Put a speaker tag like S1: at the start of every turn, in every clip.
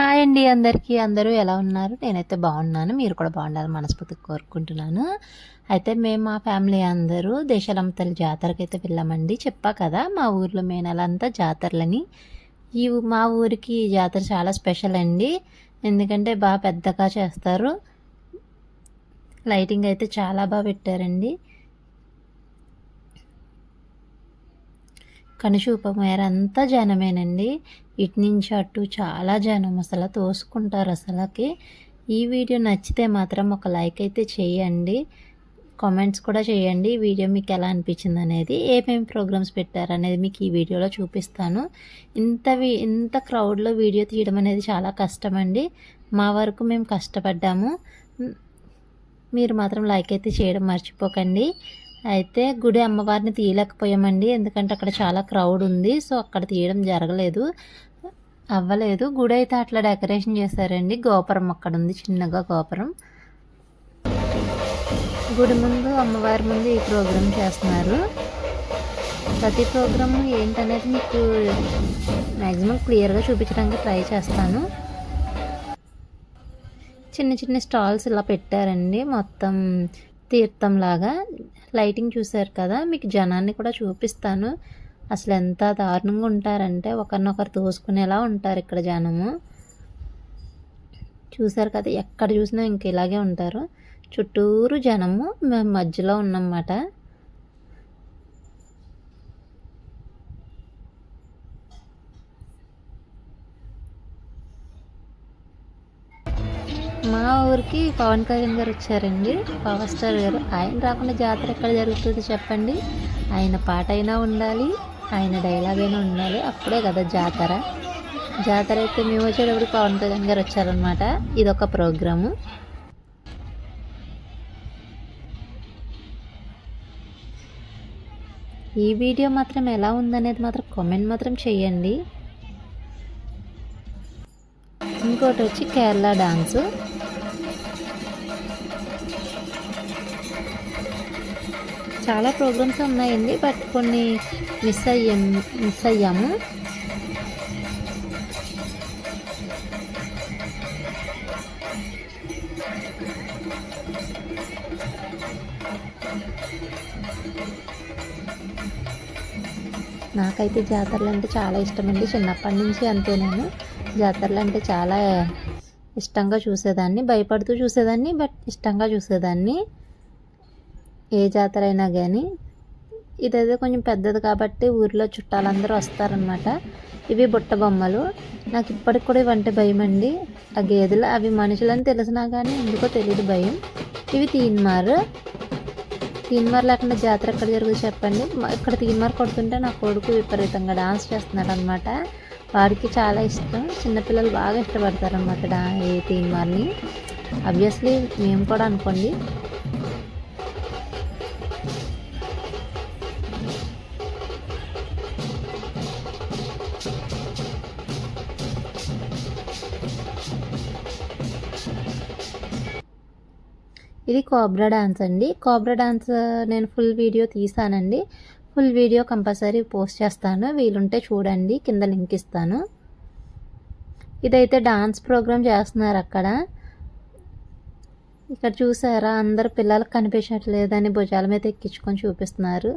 S1: Hi అండి అందరికీ. అందరూ ఎలా ఉన్నారు? నేనైతే బాగున్నాను. మీరు కూడా బాగుండాలని మనస్ఫూర్తిగా కోరుకుంటున్నాను. అయితే మేము మా ఫ్యామిలీ అందరూ దేశాలమ్మ తల్లి జాతరకి అయితే వెళ్ళామండి. చెప్పా కదా మా ఊర్లో మే నెలంతా జాతరలని. ఈ మా ఊరికి ఈ జాతర చాలా స్పెషల్ అండి. ఎందుకంటే బాగా పెద్దగా చేస్తారు. లైటింగ్ అయితే చాలా బాగా పెట్టారండి. కనుచూప మేర అంతా జనమేనండి. ఇటు నుంచి అటు చాలా జనం అసలు తోసుకుంటారు అసలకి. ఈ వీడియో నచ్చితే మాత్రం ఒక లైక్ అయితే చేయండి. కామెంట్స్ కూడా చేయండి. ఈ వీడియో మీకు ఎలా అనిపించింది అనేది ఏమేమి ప్రోగ్రామ్స్ పెట్టారు అనేది మీకు ఈ వీడియోలో చూపిస్తాను. ఇంత వీ ఇంత క్రౌడ్లో వీడియో తీయడం అనేది చాలా కష్టం అండి మా వరకు మేము కష్టపడ్డాము. మీరు మాత్రం లైక్ అయితే చేయడం మర్చిపోకండి. అయితే గుడి అమ్మవారిని తీయలేకపోయామండి. ఎందుకంటే అక్కడ చాలా క్రౌడ్ ఉంది. సో అక్కడ తీయడం జరగలేదు. అవ్వలేదు. గుడి అయితే అట్లా డెకరేషన్ చేశారండి. గోపురం అక్కడ ఉంది. చిన్నగా గోపురం. గుడి ముందు అమ్మవారి ముందు ఈ ప్రోగ్రాం చేస్తున్నారు. ప్రతి ప్రోగ్రామ్ ఏంటనేది మీకు మ్యాక్సిమం క్లియర్గా చూపించడానికి ట్రై చేస్తాను. చిన్న చిన్న స్టాల్స్ ఇలా పెట్టారండి. మొత్తం తీర్థంలాగా లైటింగ్ చూశారు కదా మీకు జనాన్ని కూడా చూపిస్తాను. అసలు ఎంత దారుణంగా ఉంటారంటే ఒకరినొకరు తోసుకునేలా ఉంటారు ఇక్కడ జనము. చూశారు కదా ఎక్కడ చూసినా ఇంక ఇలాగే ఉంటారు. చుట్టూరు జనము మేము మధ్యలో ఉన్నమాట. మా ఊరికి పవన్ కళ్యాణ్ గారు వచ్చారండి. పవర్ స్టార్ గారు. ఆయన రాకుండా జాతర ఎక్కడ జరుగుతుంది చెప్పండి. ఆయన పాట అయినా ఉండాలి. ఆయన డైలాగ్ అయినా ఉండాలి. అప్పుడే కదా జాతర. జాతర అయితే మేము వచ్చేటప్పుడు పవన్ కళ్యాణ్ గారు వచ్చారనమాట ఇదొక ప్రోగ్రాము. ఈ వీడియో మాత్రం ఎలా ఉందనేది మాత్రం కామెంట్ మాత్రం చేయండి. ఇంకోటి వచ్చి కేరళ డాన్సు. చాలా ప్రోగ్రామ్స్ ఉన్నాయండి బట్ కొన్ని మిస్ అయ్యాం మిస్ అయ్యాము. నాకైతే జాతరలు అంటే చాలా ఇష్టం అండి చిన్నప్పటి నుంచి అంతే నేను జాతరలు అంటే చాలా ఇష్టంగా చూసేదాన్ని భయపడుతూ చూసేదాన్ని బట్ ఇష్టంగా చూసేదాన్ని. ఏ జాతర అయినా కానీ ఇదైతే కొంచెం పెద్దది కాబట్టి ఊరిలో చుట్టాలందరూ వస్తారనమాట ఇవి బుట్ట బొమ్మలు. నాకు ఇప్పటికి కూడా ఇవంటే భయం అండి ఆ గేదెలు అవి మనుషులని తెలిసినా కానీ ఎందుకో తెలియదు భయం. ఇవి తీన్మార్. తీన్మార్ లేకుండా జాతర ఎక్కడ జరుగుతుంది చెప్పండి. ఇక్కడ తీన్మార్ కొడుతుంటే నా కొడుకు విపరీతంగా డాన్స్ చేస్తున్నాడు అనమాట వాడికి చాలా ఇష్టం. చిన్నపిల్లలు బాగా ఇష్టపడతారు అనమాట డా ఈ తీన్మార్ని. అబ్వియస్లీ మేము కూడా అనుకోండి. ఇది కోబ్రా డాన్స్ అండి. కోబ్రా డాన్స్ నేను ఫుల్ వీడియో తీసానండి. ఫుల్ వీడియో కంపల్సరీ పోస్ట్ చేస్తాను. వీలుంటే చూడండి. కింద లింక్ ఇస్తాను. ఇదైతే డాన్స్ ప్రోగ్రామ్ చేస్తున్నారు అక్కడ. ఇక్కడ చూసారా? అందరు పిల్లలకు కనిపించట్లేదని భుజాల మీద ఎక్కించుకొని చూపిస్తున్నారు.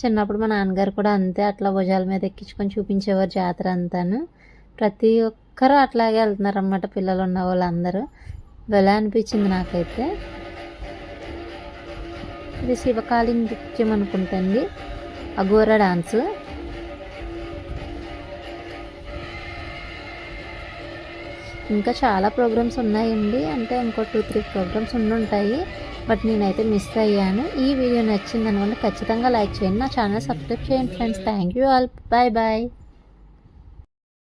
S1: చిన్నప్పుడు మా నాన్నగారు కూడా అంతే అట్లా భుజాల మీద ఎక్కించుకొని చూపించేవారు జాతర అంతాను. ప్రతి ఒక్కరు అట్లాగే వెళ్తున్నారు అన్నమాట పిల్లలు ఉన్న వాళ్ళందరూ. భలే అనిపించింది నాకైతే. ఇది శివకాళి నృత్యం అనుకుంటండి. అఘోర డాన్స్. ఇంకా చాలా ప్రోగ్రామ్స్ ఉన్నాయండి. అంటే ఇంకో టూ త్రీ ప్రోగ్రామ్స్ ఉండుంటాయి బట్ నేనైతే మిస్ అయ్యాను. ఈ వీడియో నచ్చింది అనుకుంటే ఖచ్చితంగా లైక్ చేయండి. నా ఛానల్ సబ్స్క్రైబ్ చేయండి friends. Thank you all. Bye bye.